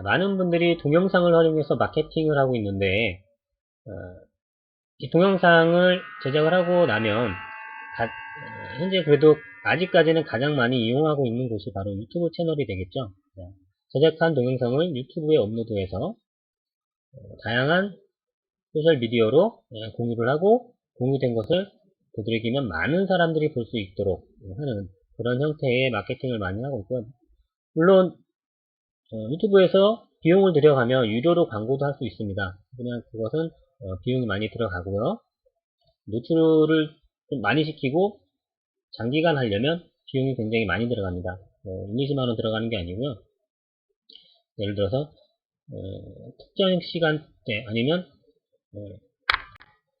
많은 분들이 동영상을 활용해서 마케팅을 하고 있는데 어, 이 동영상을 제작을 하고 나면 가- 어, 현재 그래도 아직까지는 가장 많이 이용하고 있는 곳이 바로 유튜브 채널이 되겠죠. 자, 제작한 동영상을 유튜브에 업로드해서 어, 다양한 소셜 미디어로 예, 공유를 하고 공유된 것을 두드리기면 많은 사람들이 볼 수 있도록 하는 그런 형태의 마케팅을 많이 하고 있고요. 물론 어, 유튜브에서 비용을 들여가며 유료로 광고도 할 수 있습니다. 그냥 그것은 어, 비용이 많이 들어가고요. 노출을 좀 많이 시키고 장기간 하려면 비용이 굉장히 많이 들어갑니다. 뭐 1, 20만 원 들어가는 게 아니고요. 예를 들어서 어, 특정 시간대 아니면 어,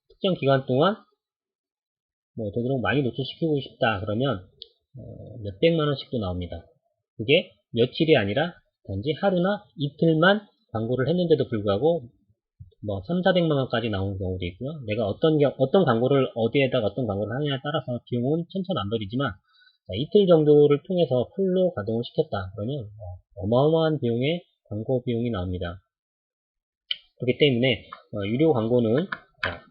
특정 기간 동안 뭐 되도록 많이 노출시키고 싶다 그러면 어, 몇백만 원씩도 나옵니다. 그게 며칠이 아니라 단지 하루나 이틀만 광고를 했는데도 불구하고 뭐 3, 400만 원까지 나오는 경우도 있고요. 내가 어떤 경- 어떤 광고를 어디에다가 어떤 광고를 하느냐에 따라서 비용은 천차만별이지만 자, 이틀 정도를 통해서 풀로 가동을 시켰다. 그러면 어, 어마어마한 비용의 광고 비용이 나옵니다. 그렇기 때문에 어, 유료 광고는 자,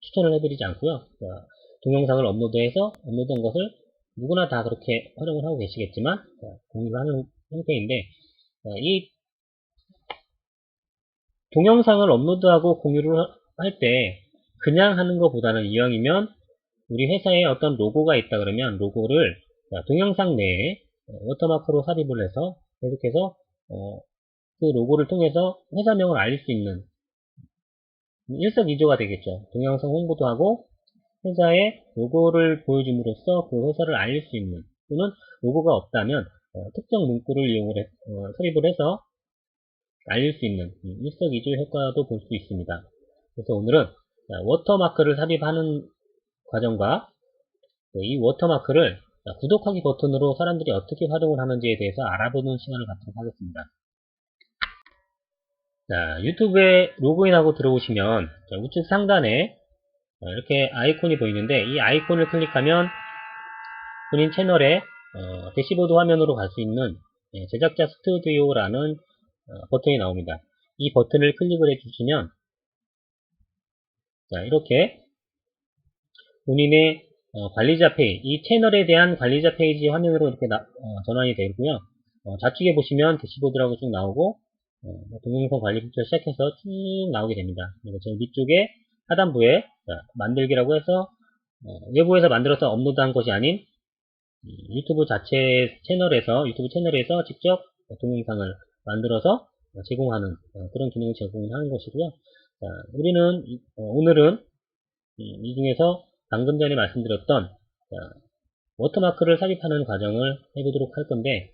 추천을 해드리지 않고요. 자, 동영상을 업로드해서 업로드한 것을 누구나 다 그렇게 활용을 하고 계시겠지만 자, 공유를 하는 형태인데 자, 이 동영상을 업로드하고 공유를 할 때 그냥 하는 것보다는 이왕이면 우리 회사에 어떤 로고가 있다 그러면 로고를 자, 동영상 내에 워터마크로 삽입을 해서 계속해서 어, 그 로고를 통해서 회사명을 알릴 수 있는 일석이조가 되겠죠. 동영상 홍보도 하고 회사의 로고를 보여줌으로써 그 회사를 알릴 수 있는 또는 로고가 없다면 어, 특정 문구를 이용을 해, 어, 삽입을 해서 알릴 수 있는 이 일석이조 효과도 볼 수 있습니다. 그래서 오늘은 자, 워터마크를 삽입하는 과정과 네, 이 워터마크를 자, 구독하기 버튼으로 사람들이 어떻게 활용을 하는지에 대해서 알아보는 시간을 갖도록 하겠습니다. 자, 유튜브에 로그인하고 들어오시면 자, 우측 상단에 어, 이렇게 아이콘이 보이는데 이 아이콘을 클릭하면 본인 채널의 어, 대시보드 화면으로 갈 수 있는 예, 제작자 스튜디오라는 어, 버튼이 나옵니다. 이 버튼을 클릭을 해주시면 자 이렇게 본인의 어, 관리자 페이지, 이 채널에 대한 관리자 페이지 화면으로 이렇게 나- 어, 전환이 되고요. 어, 좌측에 보시면 대시보드라고 쭉 나오고 어, 동영상 관리부터 시작해서 쭉 나오게 됩니다. 그리고 저 위쪽에 하단부에 자, 만들기라고 해서 어, 외부에서 만들어서 업로드한 것이 아닌 이 유튜브 자체 채널에서 유튜브 채널에서 직접 동영상을 만들어서 어, 제공하는 어, 그런 기능을 제공하는 것이고요. 자, 우리는 이- 어, 오늘은 이, 이 중에서 방금 전에 말씀드렸던 자, 워터마크를 삽입하는 과정을 해보도록 할 건데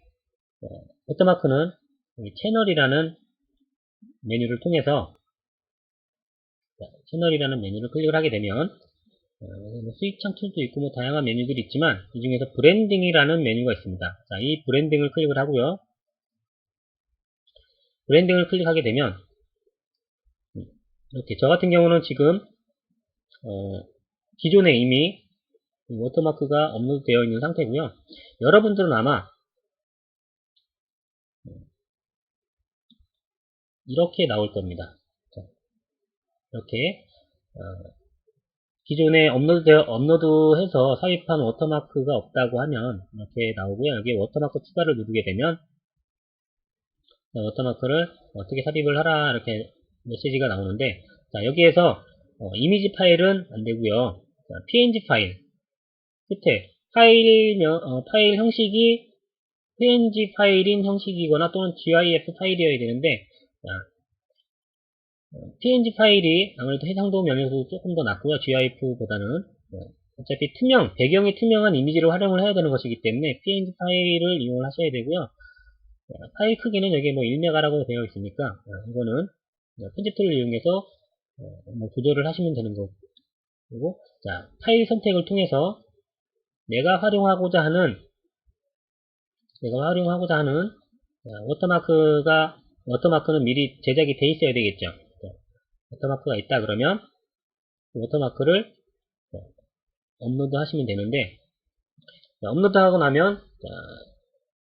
자, 워터마크는 이 채널이라는 메뉴를 통해서 자, 채널이라는 메뉴를 클릭을 하게 되면 수익 창출도 있고 뭐 다양한 메뉴들이 있지만 이 중에서 브랜딩이라는 메뉴가 있습니다. 자, 이 브랜딩을 클릭을 하고요. 브랜딩을 클릭하게 되면 음, 이렇게 저 같은 경우는 지금 어, 기존에 이미 이 워터마크가 업로드되어 있는 상태고요. 여러분들은 아마 음, 이렇게 나올 겁니다. 자, 이렇게 어, 기존에 업로드되어, 업로드해서 삽입한 워터마크가 없다고 하면 이렇게 나오고요. 여기에 워터마크 추가를 누르게 되면 자, 워터마크를 어떻게 삽입을 하라 이렇게 메시지가 나오는데 자, 여기에서 어, 이미지 파일은 안 되고요. 자, png 파일 끝에 파일, 어, 파일 형식이 png 파일인 형식이거나 또는 gif 파일이어야 되는데 자, 어, png 파일이 아무래도 해상도 면에서 조금 더 낫고요. gif보다는 어차피 투명, 배경이 투명한 이미지를 활용을 해야 되는 것이기 때문에 png 파일을 이용을 하셔야 되고요. 자, 파일 크기는 여기 뭐 1메가라고 되어 있으니까 어, 이거는 편집 툴을 이용해서 어, 뭐 조절을 하시면 되는 거고 그리고 자 파일 선택을 통해서 내가 활용하고자 하는 내가 활용하고자 하는 자, 워터마크가 워터마크는 미리 제작이 돼 있어야 되겠죠. 자, 워터마크가 있다 그러면 그 워터마크를 자, 업로드 하시면 되는데 자, 업로드 하고 나면 자,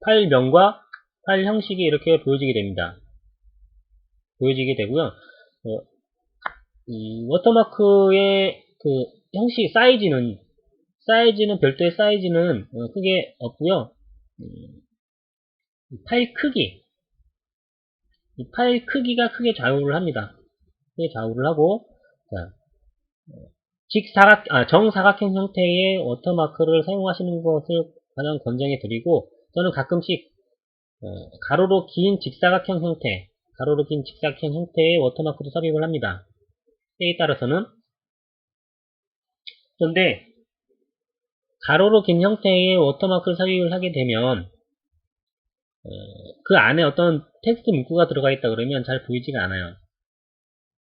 파일명과 파일 형식이 이렇게 보여지게 됩니다. 보여지게 되고요. 어, 이 워터마크의 그 형식 사이즈는 사이즈는 별도의 사이즈는 어, 크게 없고요. 음, 이 파일 크기 이 파일 크기가 크게 좌우를 합니다. 좌우를 하고 자, 어, 직사각 아, 정사각형 형태의 워터마크를 사용하시는 것을 가장 권장해 드리고 저는 가끔씩 어, 가로로 긴 직사각형 형태 가로로 긴 직사각형 형태의 워터마크도 삽입을 합니다. 때에 따라서는 그런데 가로로 긴 형태의 워터마크를 삽입을 하게 되면 어, 그 안에 어떤 텍스트 문구가 들어가 있다 그러면 잘 보이지가 않아요.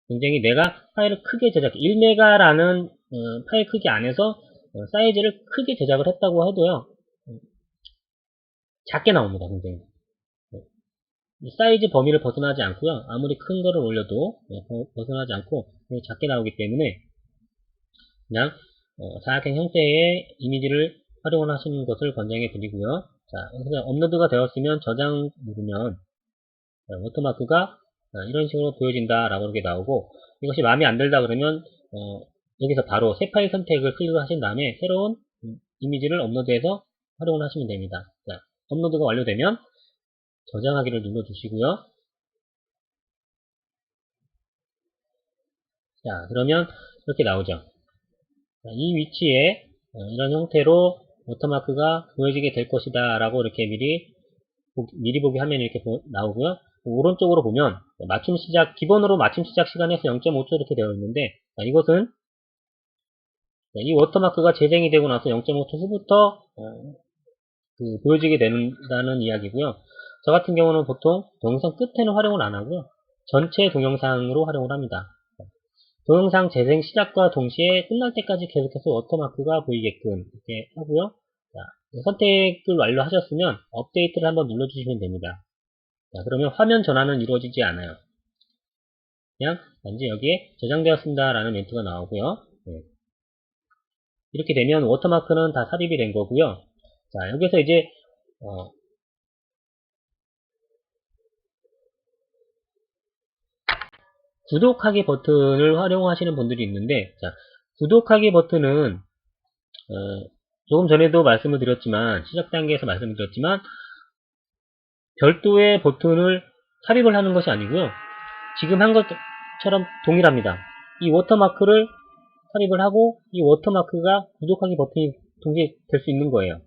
굉장히 내가 파일을 크게 제작, 1메가라는 어, 파일 크기 안에서 어, 사이즈를 크게 제작을 했다고 해도요, 어, 작게 나옵니다, 굉장히. 네. 이 사이즈 범위를 벗어나지 않고요, 아무리 큰 거를 올려도 네, 버- 벗어나지 않고 작게 나오기 때문에 그냥 어, 사각형 형태의 이미지를 활용을 하시는 것을 권장해 드리고요. 자, 업로드가 되었으면 저장 누르면 어, 워터마크가 어, 이런 식으로 보여진다라고 이렇게 나오고 이것이 마음에 안 들다 그러면 어, 여기서 바로 새 파일 선택을 클릭을 하신 다음에 새로운 음, 이미지를 업로드해서 활용을 하시면 됩니다. 자, 업로드가 완료되면 저장하기를 눌러주시고요. 자, 그러면 이렇게 나오죠. 자, 이 위치에 어, 이런 형태로 워터마크가 보여지게 될 것이다 라고 이렇게 미리 미리 보기 화면이 이렇게 보- 나오고요. 오른쪽으로 보면 맞춤 시작 기본으로 맞춤 시작 시간에서 0.5초 이렇게 되어 있는데 자, 이것은 자, 이 워터마크가 재생이 되고 나서 0.5초 후부터 어, 그 보여지게 된다는 이야기고요. 저 같은 경우는 보통 동영상 끝에는 활용을 안 하고요. 전체 동영상으로 활용을 합니다. 동영상 재생 시작과 동시에 끝날 때까지 계속해서 워터마크가 보이게끔 이렇게 하고요. 자, 선택을 완료하셨으면 업데이트를 한번 눌러주시면 됩니다. 자, 그러면 화면 전환은 이루어지지 않아요. 그냥 단지 여기에 저장되었습니다 라는 멘트가 나오고요. 네. 이렇게 되면 워터마크는 다 삽입이 된 거고요. 자, 여기서 이제 어, 구독하기 버튼을 활용하시는 분들이 있는데 자, 구독하기 버튼은 어, 조금 전에도 말씀을 드렸지만 시작 단계에서 말씀을 드렸지만 별도의 버튼을 삽입을 하는 것이 아니고요. 지금 한 것처럼 동일합니다. 이 워터마크를 삽입을 하고 이 워터마크가 구독하기 버튼이 동시에 될 수 있는 거예요.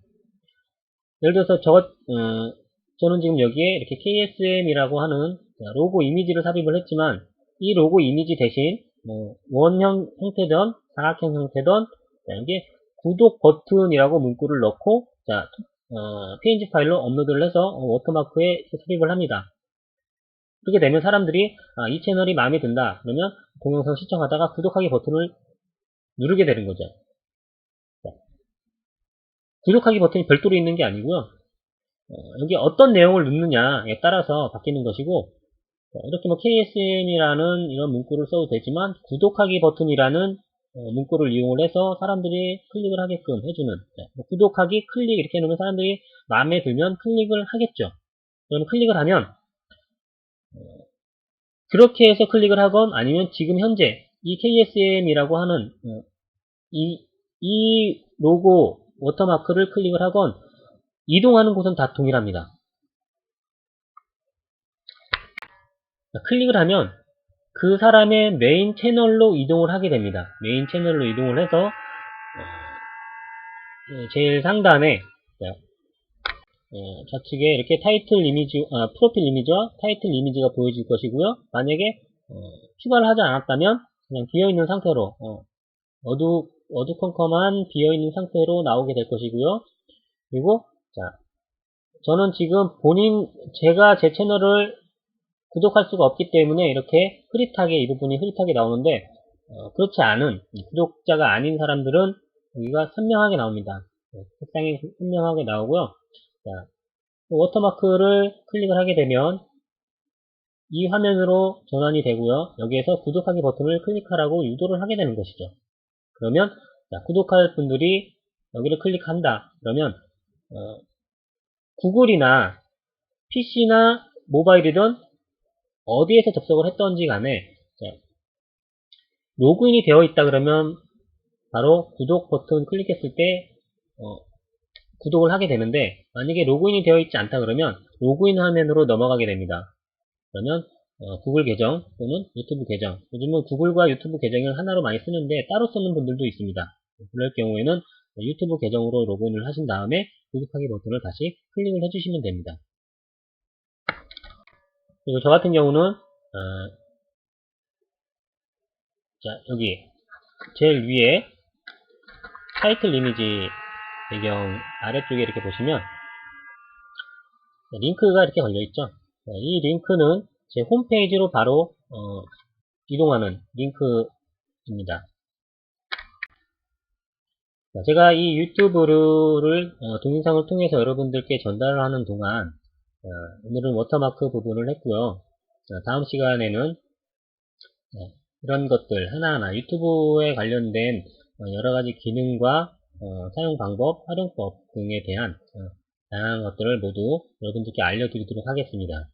예를 들어서 저, 어, 저는 지금 여기에 이렇게 KSM이라고 하는 로고 이미지를 삽입을 했지만 이 로고 이미지 대신 뭐 원형 형태든 사각형 형태든 자, 여기에 구독 버튼이라고 문구를 넣고 자 어, 페인지 파일로 업로드를 해서 어, 워터마크에 삽입을 합니다. 그렇게 되면 사람들이 아, 이 채널이 마음에 든다 그러면 동영상 시청하다가 구독하기 버튼을 누르게 되는 거죠. 자, 구독하기 버튼이 별도로 있는 게 아니고요. 어, 여기 어떤 내용을 넣느냐에 따라서 바뀌는 것이고 자, 이렇게 뭐 KSM이라는 이런 문구를 써도 되지만 구독하기 버튼이라는 어, 문구를 이용을 해서 사람들이 클릭을 하게끔 해주는 자, 뭐 구독하기 클릭 이렇게 해놓으면 사람들이 마음에 들면 클릭을 하겠죠. 그럼 클릭을 하면 어, 그렇게 해서 클릭을 하건 아니면 지금 현재 이 KSM이라고 하는 어, 이, 이 로고 워터마크를 클릭을 하건 이동하는 곳은 다 동일합니다. 자, 클릭을 하면 그 사람의 메인 채널로 이동을 하게 됩니다. 메인 채널로 이동을 해서 어, 예, 제일 상단에 자, 어, 좌측에 이렇게 타이틀 이미지, 아, 프로필 이미지와 타이틀 이미지가 보여질 것이고요. 만약에 어, 추가를 하지 않았다면 그냥 비어있는 상태로 어, 어두 어두컴컴한 비어있는 상태로 나오게 될 것이고요. 그리고 자 저는 지금 본인 제가 제 채널을 구독할 수가 없기 때문에 이렇게 흐릿하게 이 부분이 흐릿하게 나오는데 어, 그렇지 않은 구독자가 아닌 사람들은 여기가 선명하게 나옵니다. 네, 색상이 선명하게 나오고요. 자, 워터마크를 클릭을 하게 되면 이 화면으로 전환이 되고요. 여기에서 구독하기 버튼을 클릭하라고 유도를 하게 되는 것이죠. 그러면 자, 구독할 분들이 여기를 클릭한다. 그러면 어, 구글이나 PC나 모바일이든 어디에서 접속을 했던지 간에 자, 로그인이 되어 있다 그러면 바로 구독 버튼 클릭했을 때 어, 구독을 하게 되는데 만약에 로그인이 되어 있지 않다 그러면 로그인 화면으로 넘어가게 됩니다. 그러면 어, 구글 계정 또는 유튜브 계정 요즘은 구글과 유튜브 계정을 하나로 많이 쓰는데 따로 쓰는 분들도 있습니다. 그럴 경우에는 유튜브 계정으로 로그인을 하신 다음에 구독하기 버튼을 다시 클릭을 해주시면 됩니다. 그리고 저 같은 경우는 어, 자 여기 제일 위에 타이틀 이미지 배경 아래쪽에 이렇게 보시면 링크가 이렇게 걸려 있죠. 이 링크는 제 홈페이지로 바로 어, 이동하는 링크입니다. 자, 제가 이 유튜브를 어, 동영상을 통해서 여러분들께 전달을 하는 동안 어, 오늘은 워터마크 부분을 했고요. 자, 다음 시간에는 네, 이런 것들 하나하나 유튜브에 관련된 어, 여러가지 기능과 어, 사용 방법, 활용법 등에 대한 어, 다양한 것들을 모두 여러분들께 알려드리도록 하겠습니다.